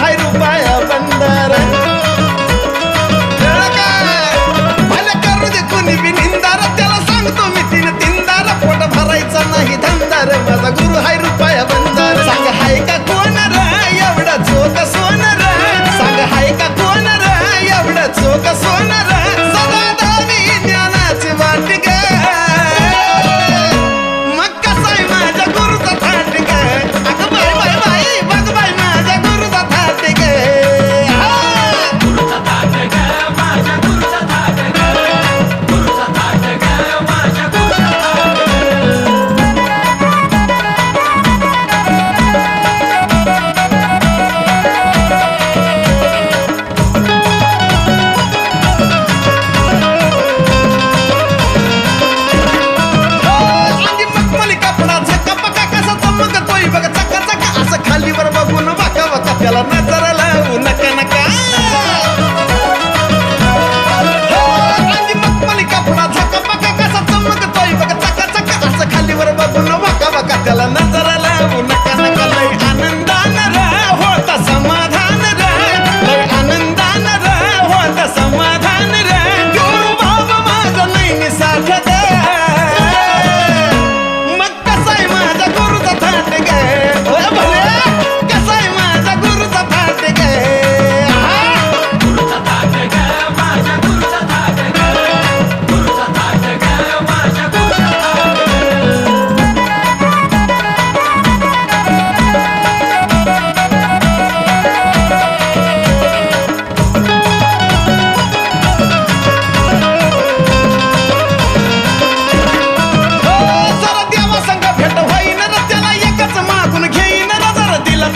Hayır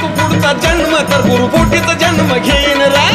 तू पुढचा जन्म तर गुरुपोटीचा जन्म घेईन रा.